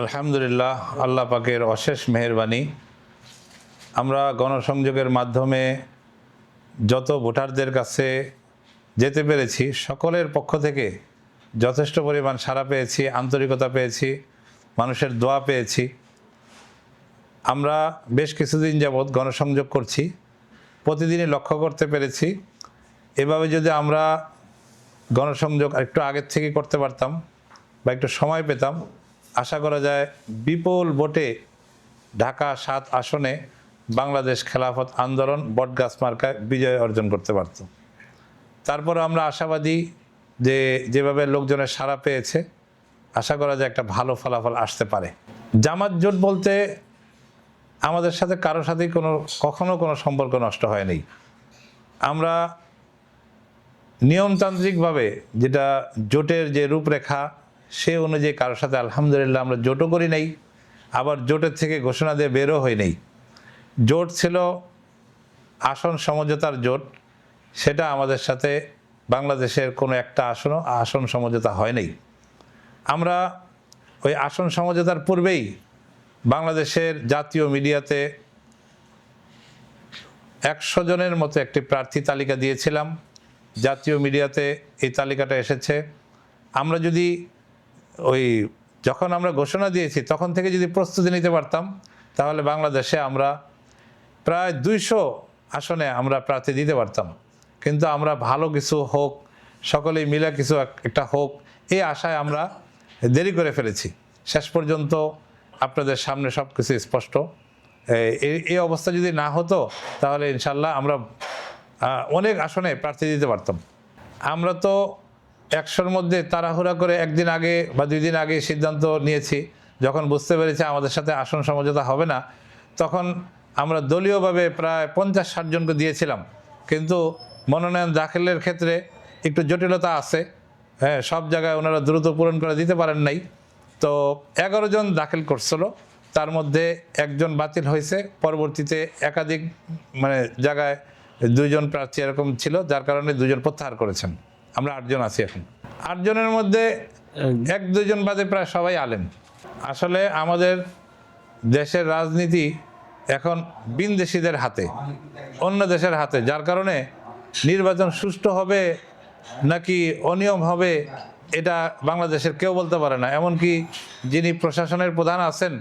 আলহামদুলিল্লাহ, আল্লাহ পাকের অশেষ মেহেরবানি। আমরা গণসংযোগের মাধ্যমে যত ভোটারদের কাছে যেতে পেরেছি, সকলের পক্ষ থেকে যথেষ্ট পরিমাণ সাড়া পেয়েছি, আন্তরিকতা পেয়েছি, মানুষের দোয়া পেয়েছি। আমরা বেশ কিছুদিন যাবৎ গণসংযোগ করছি, প্রতিদিনই লক্ষ্য করতে পেরেছি। এভাবে যদি আমরা গণসংযোগ একটু আগের থেকে করতে পারতাম বা একটু সময় পেতাম আশা করা যায় বিপুল ভোটে ঢাকা সাত আসনে বাংলাদেশ খেলাফত আন্দোলন বটগাছ মার্কায় বিজয় অর্জন করতে পারত। তারপর আমরা আশাবাদী যে যেভাবে লোকজনের সাড়া পেয়েছে, আশা করা যায় একটা ভালো ফলাফল আসতে পারে। জামাত জোট বলতে আমাদের সাথে কারোর সাথেই কোনো, কখনো কোনো সম্পর্ক নষ্ট হয়নি। আমরা নিয়মতান্ত্রিকভাবে যেটা জোটের যে রূপরেখা সে অনুযায়ী কারোর সাথে আলহামদুলিল্লাহ আমরা জোটও করি নাই, আবার জোটের থেকে ঘোষণা দিয়ে বেরও হই নাই। জোট ছিল আসন সমঝোতার জোট, সেটা আমাদের সাথে বাংলাদেশের কোনো একটা আসনও আসন সমঝোতা হয় নাই। আমরা ওই আসন সমঝোতার পূর্বেই বাংলাদেশের জাতীয় মিডিয়াতে একশো জনের মতো একটি প্রার্থী তালিকা দিয়েছিলাম। জাতীয় মিডিয়াতে এই তালিকাটা এসেছে। আমরা যদি ওই যখন আমরা ঘোষণা দিয়েছি, তখন থেকে যদি প্রস্তুতি নিতে পারতাম, তাহলে বাংলাদেশে আমরা প্রায় দুইশো আসনে আমরা প্রার্থী দিতে পারতাম। কিন্তু আমরা ভালো কিছু হোক, সকলেই মিলে কিছু একটা হোক, এই আশায় আমরা দেরি করে ফেলেছি। শেষ পর্যন্ত আপনাদের সামনে সব কিছু স্পষ্ট এই অবস্থা যদি না হতো, তাহলে ইনশাল্লাহ আমরা অনেক আসনে প্রার্থী দিতে পারতাম। আমরা তো একশোর মধ্যে তাড়াহুড়া করে একদিন আগে বা দুই দিন আগে সিদ্ধান্ত নিয়েছি, যখন বুঝতে পেরেছি আমাদের সাথে আসন সমঝোতা হবে না, তখন আমরা দলীয়ভাবে প্রায় পঞ্চাশ ষাট জনকে দিয়েছিলাম। কিন্তু মনোনয়ন দাখিলের ক্ষেত্রে একটু জটিলতা আছে। হ্যাঁ সব জায়গায় ওনারা দ্রুত পূরণ করে দিতে পারেন নাই। তো এগারো জন দাখিল করছিল, তার মধ্যে একজন বাতিল হয়েছে। পরবর্তীতে একাধিক মানে জায়গায় দুইজন প্রার্থী এরকম ছিল, যার কারণে দুজন প্রত্যাহার করেছেন। আমরা আটজন আছি এখন। আটজনের মধ্যে এক দুজন বাদে প্রায় সবাই আলেন আসলে আমাদের দেশের রাজনীতি এখন বিনদেশিদের হাতে অন্য দেশের হাতে যার কারণে নির্বাচন সুষ্ঠু হবে নাকি অনিয়ম হবে এটা বাংলাদেশের কেউ বলতে পারে না। এমনকি যিনি প্রশাসনের প্রধান আছেন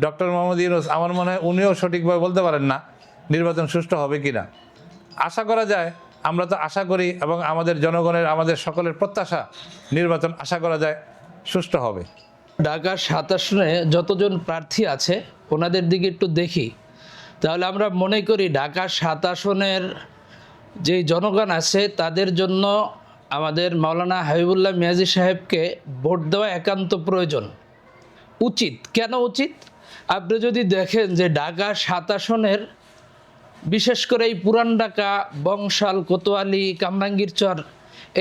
ডক্টর মোহাম্মদ ইউনুস আমার মনে হয় উনিও সঠিকভাবে বলতে পারেন না নির্বাচন সুষ্ঠু হবে কি না আশা করা যায় আমরা তো আশা করি এবং আমাদের জনগণের, আমাদের সকলের প্রত্যাশা নির্বাচন আশা করা যায় সুষ্ঠু হবে। ঢাকার সাত আসনে যতজন প্রার্থী আছে, ওনাদের দিকে একটু দেখি। তাহলে আমরা মনে করি ঢাকার সাত আসনের যে জনগণ আছে, তাদের জন্য আমাদের মাওলানা হাবিবুল্লাহ মিয়াজি সাহেবকে ভোট দেওয়া একান্ত প্রয়োজন। উচিত। কেন উচিত? আপনি যদি দেখেন যে ঢাকা সাত আসনের বিশেষ করে এই পুরান ঢাকা, বংশাল, কোতোয়ালি, কামরাঙ্গীর চর,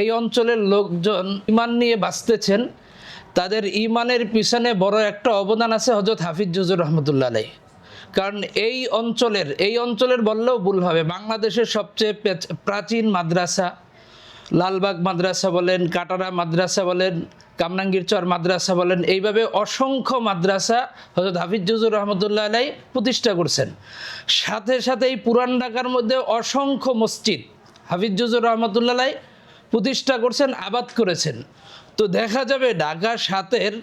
এই অঞ্চলের লোকজন ইমান নিয়ে বাঁচতেছেন। তাদের ইমানের পিছনে বড় একটা অবদান আছে হজরত হাফিজ জুজুর রহমতুল্লাহ আলাই কারণ এই অঞ্চলের এই অঞ্চলের বললেও ভুল হবে। বাংলাদেশের সবচেয়ে প্রাচীন মাদ্রাসা, লালবাগ মাদ্রাসা বলেন, কাটারা মাদ্রাসা বলেন কামরাঙ্গীর চর মাদ্রাসা বলেন, এইভাবে অসংখ্য মাদ্রাসা হজরত হাফিজ জুজুর রহমতুল্লাহ আলাই প্রতিষ্ঠা করছেন। সাথে সাথে এই পুরান ঢাকার মধ্যে অসংখ্য মসজিদ হাফিজ জুজুর রহমতুল্লাহ আলাই প্রতিষ্ঠা করছেন, আবাদ করেছেন। তো দেখা যাবে ঢাকা সাতের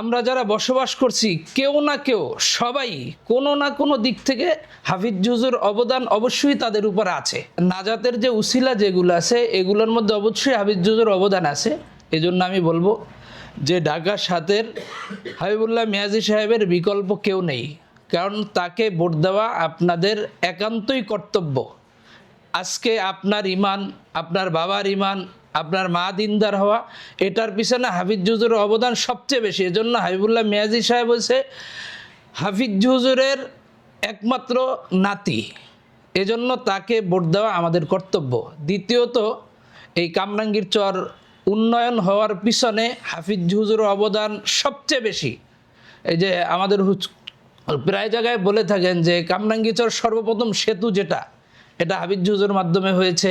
আমরা যারা বসবাস করছি, কেউ না কেউ, সবাই কোনো না কোনো দিক থেকে হাফিজ জুজুর অবদান অবশ্যই তাদের উপর আছে। নাজাতের যে উসিলা যেগুলো আছে, এগুলোর মধ্যে অবশ্যই হাফিজ জুজুর অবদান আছে। এই জন্য আমি বলব যে ঢাকা সাতের হাবিবুল্লাহ মিয়াজি সাহেবের বিকল্প কেউ নেই। কারণ তাকে ভোট দেওয়া আপনাদের একান্তই কর্তব্য। আজকে আপনার ইমান, আপনার বাবার ইমান, আপনার মা দিনদার হওয়া, এটার পিছনে হাফিজ জুজুরের অবদান সবচেয়ে বেশি। এজন্য হাবিবুল্লাহ মিয়াজি সাহেব হচ্ছে হাফিজ জুজুরের একমাত্র নাতি। এজন্য তাকে ভোট দেওয়া আমাদের কর্তব্য। দ্বিতীয়ত, এই কামরাঙ্গীর চর উন্নয়ন হওয়ার পিছনে হাফিজ হুজুরের অবদান সবচেয়ে বেশি। এই যে আমাদের প্রায় জায়গায় বলে থাকেন যে কামরাঙ্গীচর সর্বপ্রথম সেতু যেটা, এটা হাবিজ হুজুর মাধ্যমে হয়েছে।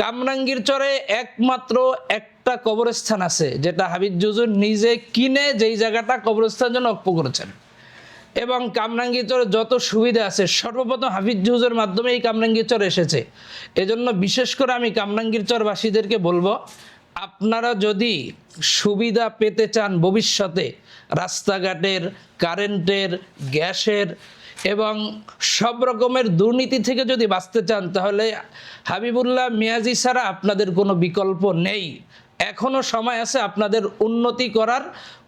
কামরাঙ্গীর চরে একমাত্র একটা কবরস্থান আছে, যেটা হাবিজ জুজুর নিজে কিনে যেই জায়গাটা কবরস্থান জন্য অক্ষ করেছেন। এবং কামরাঙ্গি চরে যত সুবিধা আছে, সর্বপ্রথম হাফিজ জুজের মাধ্যমে এই কামরাঙ্গি চর এসেছে। এজন্য বিশেষ করে আমি কামরাঙ্গীর চরবাসীদেরকে বলব আপনারা যদি সুবিধা পেতে চান ভবিষ্যতে, রাস্তাঘাটের, কারেন্টের, গ্যাসের এবং সব রকমের দুর্নীতি থেকে যদি বাঁচতে চান, তাহলে হাবিবুল্লাহ মিয়াজি ছাড়া আপনাদের কোনো বিকল্প নেই। এখনও সময় আছে আপনাদের উন্নতি করার।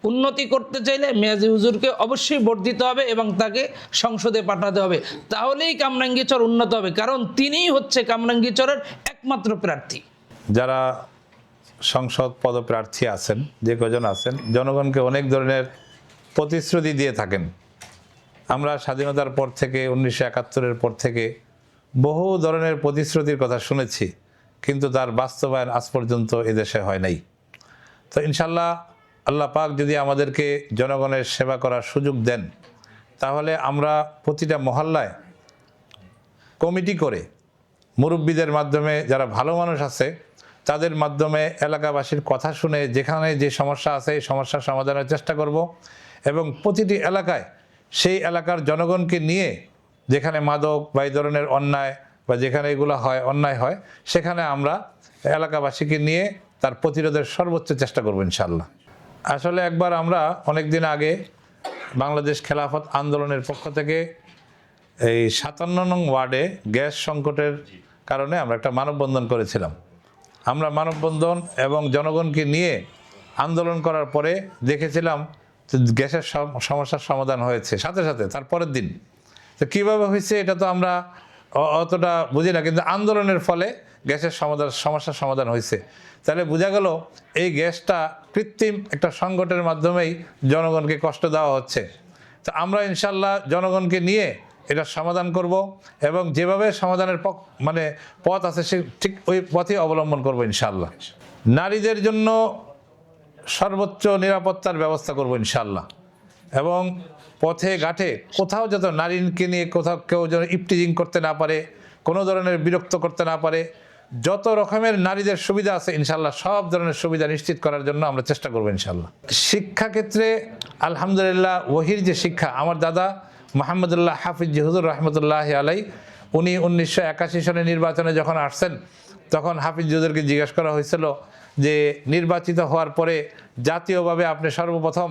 উন্নতি করতে চাইলে মেয়াজি হুজুরকে অবশ্যই ভোট দিতে হবে এবং তাকে সংসদে পাঠাতে হবে। তাহলেই কামরাঙ্গীচর উন্নত হবে, কারণ তিনিই হচ্ছে কামরাঙ্গীচরের একমাত্র প্রার্থী। যারা সংসদ পদপ্রার্থী আছেন, যে কজন আছেন, জনগণকে অনেক ধরনের প্রতিশ্রুতি দিয়ে থাকেন। আমরা স্বাধীনতার পর থেকে, উনিশশো একাত্তরের পর থেকে বহু ধরনের প্রতিশ্রুতির কথা শুনেছি, কিন্তু তার বাস্তবায়ন আজ পর্যন্ত এদেশে হয় নাই। তো ইনশাল্লাহ আল্লাহ পাক যদি আমাদেরকে জনগণের সেবা করার সুযোগ দেন, তাহলে আমরা প্রতিটা মহল্লায় কমিটি করে মুরব্বীদের মাধ্যমে যারা ভালো মানুষ আছে তাদের মাধ্যমে এলাকাবাসীর কথা শুনে যেখানে যে সমস্যা আছে এই সমস্যার সমাধানের চেষ্টা করব এবং প্রতিটি এলাকায় সেই এলাকার জনগণকে নিয়ে যেখানে মাদক বা এই ধরনের অন্যায় বা যেখানে এগুলো হয়, অন্যায় হয়, সেখানে আমরা এলাকাবাসীকে নিয়ে তার প্রতিরোধের সর্বোচ্চ চেষ্টা করব ইনশাল্লাহ আসলে একবার আমরা অনেক দিন আগে বাংলাদেশ খেলাফত আন্দোলনের পক্ষ থেকে এই সাতান্ন নং ওয়ার্ডে গ্যাস সংকটের কারণে আমরা একটা মানববন্ধন করেছিলাম। আমরা মানববন্ধন এবং জনগণকে নিয়ে আন্দোলন করার পরে দেখেছিলাম গ্যাসের সমস্যার সমাধান হয়েছে। সাথে সাথে, তার পরের দিন। তো কীভাবে হয়েছে এটা তো আমরা অতটা বুঝি না, কিন্তু আন্দোলনের ফলে গ্যাসের সমাধান, সমস্যার সমাধান হয়েছে। তাহলে বোঝা গেল এই গ্যাসটা কৃত্রিম একটা সংকটের মাধ্যমেই জনগণকে কষ্ট দেওয়া হচ্ছে। তো আমরা ইনশাল্লাহ জনগণকে নিয়ে এটা সমাধান করব এবং যেভাবে সমাধানের মানে পথ আছে সে ঠিক ওই পথে অবলম্বন করব ইনশাল্লাহ নারীদের জন্য সর্বোচ্চ নিরাপত্তার ব্যবস্থা করব ইনশাল্লাহ এবং পথে ঘাটে কোথাও যাতে নারীকে নিয়ে কোথাও কেউ যেন ইপটিজিং করতে না পারে, কোনো ধরনের বিরক্ত করতে না পারে, যত রকমের নারীদের সুবিধা আছে ইনশাল্লাহ সব ধরনের সুবিধা নিশ্চিত করার জন্য আমরা চেষ্টা করব ইনশাল্লাহ শিক্ষাক্ষেত্রে আলহামদুলিল্লাহ ওহির যে শিক্ষা, আমার দাদা মোহাম্মদুল্লাহ হাফিজ হুজুর রহমতুল্লাহ আলাই উনি উনিশশো একাশি সনে নির্বাচনে যখন আসছেন, তখন হাফিজ হুজুরকে জিজ্ঞাসা করা হয়েছিল যে নির্বাচিত হওয়ার পরে জাতীয়ভাবে আপনি সর্বপ্রথম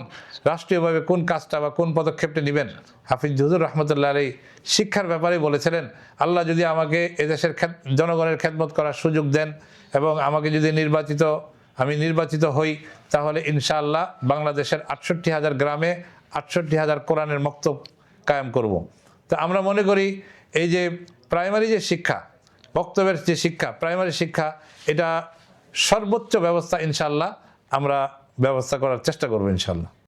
রাষ্ট্রীয়ভাবে কোন কাজটা বা কোন পদক্ষেপটা নেবেন? হাফিজ হুজুর রহমতুল্লাহ আলী শিক্ষার ব্যাপারে বলেছিলেন, আল্লাহ যদি আমাকে এদেশের জনগণের খেদমত করার সুযোগ দেন এবং আমাকে যদি নির্বাচিত, আমি নির্বাচিত হই, তাহলে ইনশাআল্লাহ বাংলাদেশের আটষট্টি হাজার গ্রামে আটষট্টি হাজার কোরআনের মক্তব কায়েম করব। তো আমরা মনে করি এই যে প্রাইমারি যে শিক্ষা, বক্তব্যের যে শিক্ষা, প্রাইমারি শিক্ষা, এটা সর্বোচ্চ ব্যবস্থা ইনশাল্লাহ আমরা ব্যবস্থা করার চেষ্টা করব ইনশাল্লাহ